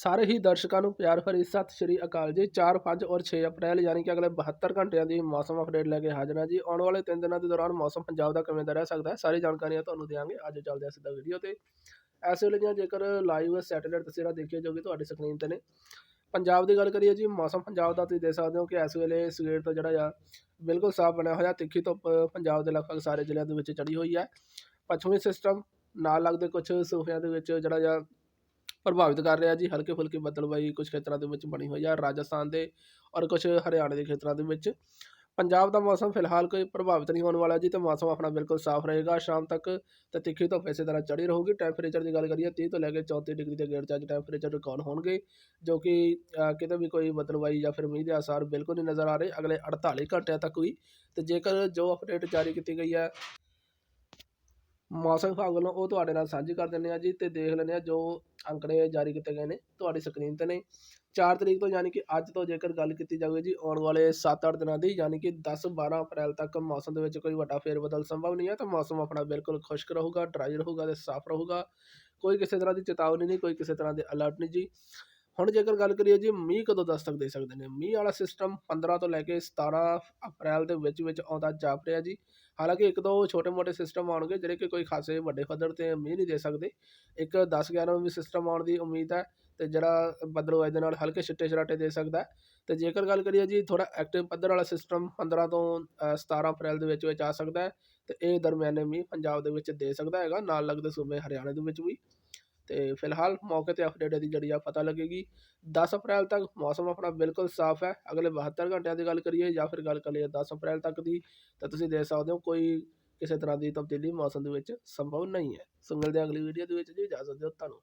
ਸਾਰੇ ਹੀ ਦਰਸ਼ਕਾਂ ਨੂੰ ਪਿਆਰ ਭਰੀ ਸਤਿ ਸ਼੍ਰੀ ਅਕਾਲ ਜੀ। 4 5 ਔਰ 6 ਅਪ੍ਰੈਲ ਯਾਨੀ ਕਿ ਅਗਲੇ 72 ਘੰਟਿਆਂ ਦੀ ਮੌਸਮ ਅਪਡੇਟ ਲੈ ਕੇ ਹਾਜ਼ਰ ਹਾਂ ਜੀ। ਆਉਣ ਵਾਲੇ 3 ਦਿਨਾਂ ਦੇ ਦੌਰਾਨ ਮੌਸਮ ਪੰਜਾਬ ਦਾ ਕਿਵੇਂ ਦਾ ਰਹਿ ਸਕਦਾ ਹੈ, ਸਾਰੀ ਜਾਣਕਾਰੀਆਂ ਤੁਹਾਨੂੰ ਦੇਵਾਂਗੇ ਅੱਜ ਚੱਲਦੇ ਹਾਂ ਸਿੱਧਾ ਵੀਡੀਓ ਤੇ। ਐਸੇ ਵੇਲੇ ਦੀਆਂ ਜੇਕਰ ਲਾਈਵ ਸੈਟੇਲਾਈਟ ਤਸਵੀਰਾਂ ਦੇਖੀਆਂ ਜਾਓਗੇ ਤੁਹਾਡੀ ਸਕਰੀਨ ਤੇ ਨੇ। ਪੰਜਾਬ ਦੀ ਗੱਲ ਕਰੀਏ ਜੀ, ਮੌਸਮ ਪੰਜਾਬ ਦਾ ਤੁਸੀਂ ਦੇਖ ਸਕਦੇ ਹੋ ਕਿ ਇਸ ਵੇਲੇ ਸਵੇਰ ਤੋਂ ਜਿਹੜਾ ਆ, ਬਿਲਕੁਲ ਸਾਫ਼ ਬਣਿਆ ਹੋਇਆ। ਤਿੱਖੀ ਧੁੱਪ ਪੰਜਾਬ ਦੇ ਲਗਭਗ ਸਾਰੇ ਜ਼ਿਲ੍ਹਿਆਂ ਦੇ ਵਿੱਚ ਚੜੀ ਹੋਈ ਹੈ। ਪੱਛਮੀ ਸਿਸਟਮ ਨਾਲ ਲੱਗਦੇ ਕੁਝ ਸੂਬਿਆਂ ਦੇ ਵਿੱਚ ਜਿਹੜਾ ਆ ਪ੍ਰਭਾਵਿਤ ਕਰ ਰਿਹਾ ਜੀ। ਹਲਕੇ ਫੁਲਕੇ ਬੱਦਲਬਾਈ ਕੁਝ ਖੇਤਰਾਂ ਦੇ ਵਿੱਚ ਬਣੀ ਹੋਈ ਆ, ਰਾਜਸਥਾਨ ਦੇ ਔਰ ਕੁਝ ਹਰਿਆਣਾ ਦੇ ਖੇਤਰਾਂ ਦੇ ਵਿੱਚ। ਪੰਜਾਬ ਦਾ ਮੌਸਮ ਫਿਲਹਾਲ ਕੋਈ ਪ੍ਰਭਾਵਿਤ ਨਹੀਂ ਹੋਣ ਵਾਲਾ ਜੀ, ਤੇ ਮੌਸਮ ਆਪਣਾ ਬਿਲਕੁਲ ਸਾਫ਼ ਰਹੇਗਾ। ਸ਼ਾਮ ਤੱਕ ਤੇ ਤਿੱਖੀ ਧੁੱਪ ਇਸੇ ਤਰ੍ਹਾਂ ਚੜੀ ਰਹੂਗੀ। ਟੈਂਪਰੇਚਰ ਦੀ ਗੱਲ ਕਰੀਏ 30 ਤੋਂ ਲੈ ਕੇ 34 ਡਿਗਰੀ ਦੇ ਗੇੜ 'ਚ ਅੱਜ ਟੈਂਪਰੇਚਰ ਰਿਕਾਰਡ ਹੋਣਗੇ, ਜੋ ਕਿ ਕਿਤੇ ਵੀ ਕੋਈ ਬਦਲਵਾਈ ਜਾਂ ਫਿਰ ਮੀਂਹ ਦੇ ਆਸਾਰ ਬਿਲਕੁਲ ਨਹੀਂ ਨਜ਼ਰ ਆ ਰਹੇ। ਅਗਲੇ 48 ਘੰਟਿਆਂ ਤੱਕ ਵੀ ਤੇ ਜੇਕਰ ਜੋ ਅਪਡੇਟ ਜਾਰੀ ਕੀਤੀ ਗਈ ਹੈ ਮੌਸਮ ਵਿਭਾਗ ਵੱਲੋਂ ਉਹ ਤੁਹਾਡੇ ਨਾਲ ਸਾਂਝੀ ਕਰ ਦਿੰਦੇ ਆ ਜੀ ਤੇ ਦੇਖ ਲੈਂਦੇ ਆ ਜੋ ਅੰਕੜੇ ਜਾਰੀ ਕੀਤੇ ਗਏ ਨੇ, ਤੁਹਾਡੀ ਸਕਰੀਨ ਤੇ ਨੇ। 4 ਤਰੀਕ ਤੋਂ ਯਾਨੀ ਕਿ ਅੱਜ ਤੋਂ ਜੇਕਰ ਗੱਲ ਕੀਤੀ ਜਾਵੇ ਜੀ, ਆਉਣ ਵਾਲੇ 7-8 ਦਿਨਾਂ ਦੀ, ਯਾਨੀ ਕਿ 10-12 ਅਪ੍ਰੈਲ ਤੱਕ ਮੌਸਮ ਦੇ ਵਿੱਚ ਕੋਈ ਵੱਡਾ ਫੇਰ ਬਦਲ ਸੰਭਵ ਨਹੀਂ ਹੈ, ਤਾਂ ਮੌਸਮ ਆਪਣਾ ਬਿਲਕੁਲ ਖੁਸ਼ਕ ਰਹੂਗਾ ਡਰਾਈ ਰਹੂਗਾ ਤੇ ਸਾਫ਼ ਰਹੂਗਾ। ਕੋਈ ਕਿਸੇ ਤਰ੍ਹਾਂ ਦੀ ਚੇਤਾਵਨੀ ਨਹੀਂ, ਕੋਈ ਕਿਸੇ ਤਰ੍ਹਾਂ ਦੇ ਅਲਰਟ ਨਹੀਂ ਜੀ। ਹੁਣ ਜੇਕਰ ਗੱਲ ਕਰੀਏ ਜੀ ਮੀਂਹ ਕਦੋਂ ਦਸਤਕ ਦੇ ਸਕਦੇ ਨੇ? ਮੀਂਹ ਵਾਲਾ ਸਿਸਟਮ 15 ਤੋਂ ਲੈ ਕੇ 17 ਅਪ੍ਰੈਲ ਦੇ ਵਿੱਚ ਵਿੱਚ ਆਉਂਦਾ ਜਾਪ ਰਿਹਾ ਜੀ। ਹਾਲਾਂਕਿ ਇੱਕ ਦੋ ਛੋਟੇ-ਮੋਟੇ ਸਿਸਟਮ ਆਉਣਗੇ ਜਿਹੜੇ ਕਿ ਕੋਈ ਖਾਸੇ ਵੱਡੇ ਪੱਧਰ ਤੇ ਮੀਂਹ ਨਹੀਂ ਦੇ ਸਕਦੇ। ਇੱਕ 10-11 ਨੂੰ ਵੀ ਸਿਸਟਮ ਆਉਣ ਦੀ ਉਮੀਦ ਹੈ ਤੇ ਜਿਹੜਾ ਬਦਲਵਾਈ ਦੇ ਨਾਲ ਹਲਕੇ ਛਿੱਟੇ ਛਰਾਟੇ ਦੇ ਸਕਦਾ ਹੈ। ਤੇ ਜੇਕਰ ਗੱਲ ਕਰੀਏ ਜੀ ਥੋੜਾ ਐਕਟਿਵ ਪੱਧਰ ਵਾਲਾ ਸਿਸਟਮ 15 ਤੋਂ ਅ, 17 ਅਪ੍ਰੈਲ ਦੇ ਵਿੱਚ ਵਿੱਚ ਆ ਸਕਦਾ ਹੈ ਤੇ ਇਹ ਦਰਮਿਆਨੇ ਮੀਂਹ ਪੰਜਾਬ ਦੇ ਵਿੱਚ ਦੇ ਸਕਦਾ ਹੈਗਾ ਨਾਲ ਲੱਗਦੇ ਸੂਬੇ ਹਰਿਆਣਾ ਦੇ ਵਿੱਚ ਵੀ। ਤੇ ਫਿਲਹਾਲ ਮੌਕੇ ਤੇ ਅਪਡੇਟ ਦੀ ਜਿਹੜੀ ਆ ਪਤਾ ਲੱਗੇਗੀ। 10 ਅਪ੍ਰੈਲ ਤੱਕ ਮੌਸਮ ਆਪਣਾ ਬਿਲਕੁਲ ਸਾਫ਼ ਹੈ। ਅਗਲੇ 72 ਘੰਟਿਆਂ ਦੀ ਗੱਲ ਕਰੀਏ ਜਾਂ ਫਿਰ ਗੱਲ ਕਰੀਏ 10 ਅਪ੍ਰੈਲ ਤੱਕ ਦੀ, ਤਾਂ ਤੁਸੀਂ ਦੇਖ ਸਕਦੇ ਹੋ ਕੋਈ ਕਿਸੇ ਤਰ੍ਹਾਂ ਦੀ ਤਬਦੀਲੀ ਮੌਸਮ ਦੇ ਵਿੱਚ ਸੰਭਵ ਨਹੀਂ ਹੈ। ਸੋ ਮਿਲਦੇ ਹਾਂ ਅਗਲੀ ਵੀਡੀਓ ਦੇ ਵਿੱਚ ਜੀ। ਇਜਾਜ਼ਤ ਦਿਓ। ਤੁਹਾਨੂੰ